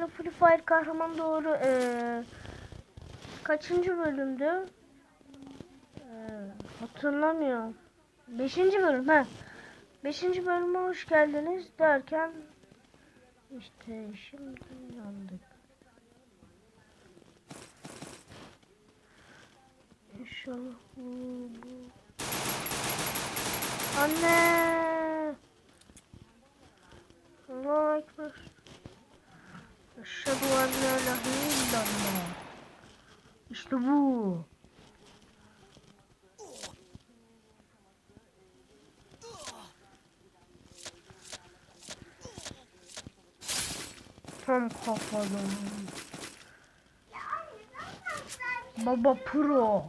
tane Free Fire kahraman doğru eee, kaçıncı bölümdü? Eee, hatırlamıyorum. Beşinci bölüm ha. Beşinci bölüme hoş geldiniz derken işte şimdi yandık. İnşallah bu, bu. Anne! Allahu Ekber. Eşhedü en la ilahe illallah. İşte bu. Tam kafadan. Baba pro.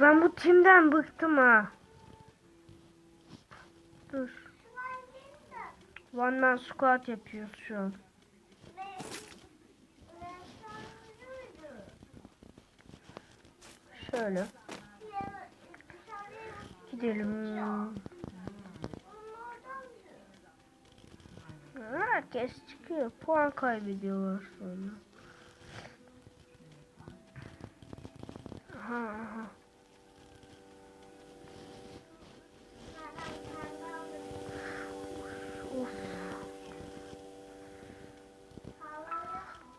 Ben bu timden bıktım ha. Dur. One man squat yapıyoruz şu an. Şöyle. Gidelim. Herkes çıkıyor. Puan kaybediyorlar sonra. Aha,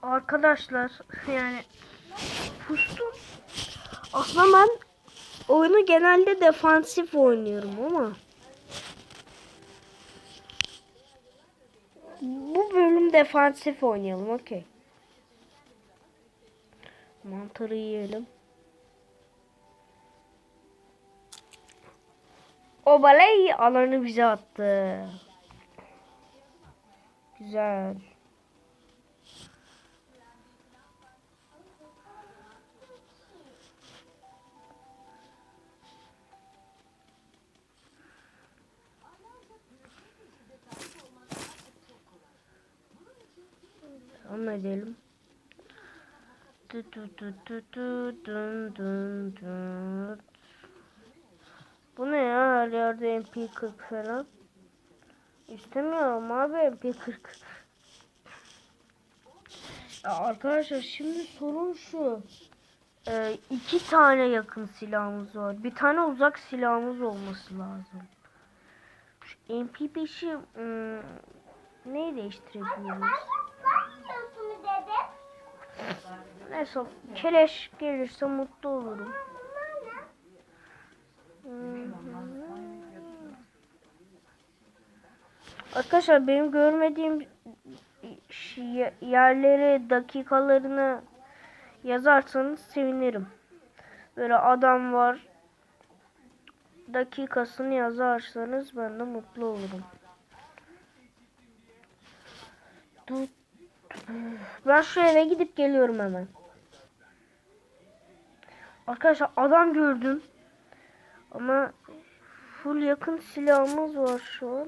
Arkadaşlar yani pustum. Aslında ben oyunu genelde defansif oynuyorum ama bu bölüm defansif oynayalım okey. Mantarı yiyelim. O baley alanı bize attı. Güzel. Devam edelim. Du du du du du dun dun dun. Bu ne ya her yerde MP40 falan. İstemiyorum abi MP40. Ya arkadaşlar şimdi sorun şu. Ee, iki tane yakın silahımız var. Bir tane uzak silahımız olması lazım. Şu MP5'i ım, neyi değiştirebiliriz? Neyse keleş gelirse mutlu olurum. Arkadaşlar benim görmediğim yerleri dakikalarını yazarsanız sevinirim. Böyle adam var dakikasını yazarsanız ben de mutlu olurum. Ben şu eve gidip geliyorum hemen. Arkadaşlar adam gördüm. Ama full yakın silahımız var şu an.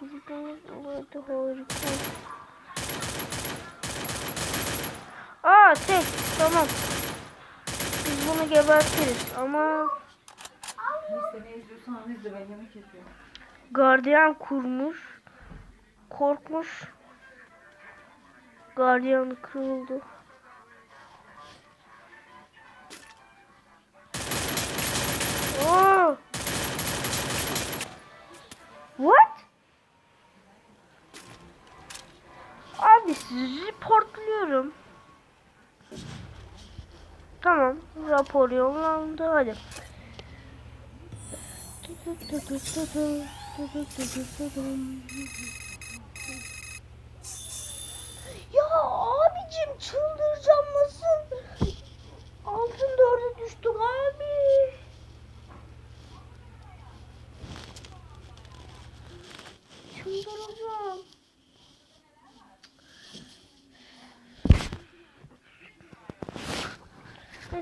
Hadi harika. Aa tek tamam. Biz bunu gebertiriz ama gardiyan kurmuş. Korkmuş. Gardiyan kırıldı. What? Abi sizi reportluyorum. Tamam, rapor yollandı. Hadi. Ya abicim çıldıracağım nasıl?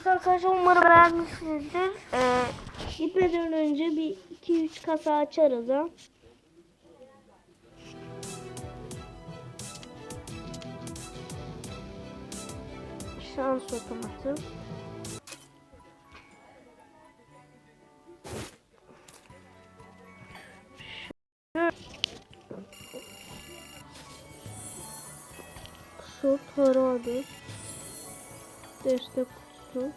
Arkadaşlar umarım beğenmişsinizdir. Ee, gitmeden önce bir 2-3 kasa açarız ha. Şans otomatı. Şu para adı. Destek kutusu.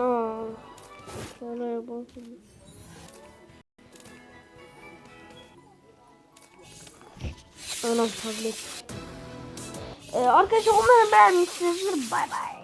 Aa, şöyle bakayım. Anam tablet. Ee, arkadaşlar umarım beğenmişsinizdir. Bay bay.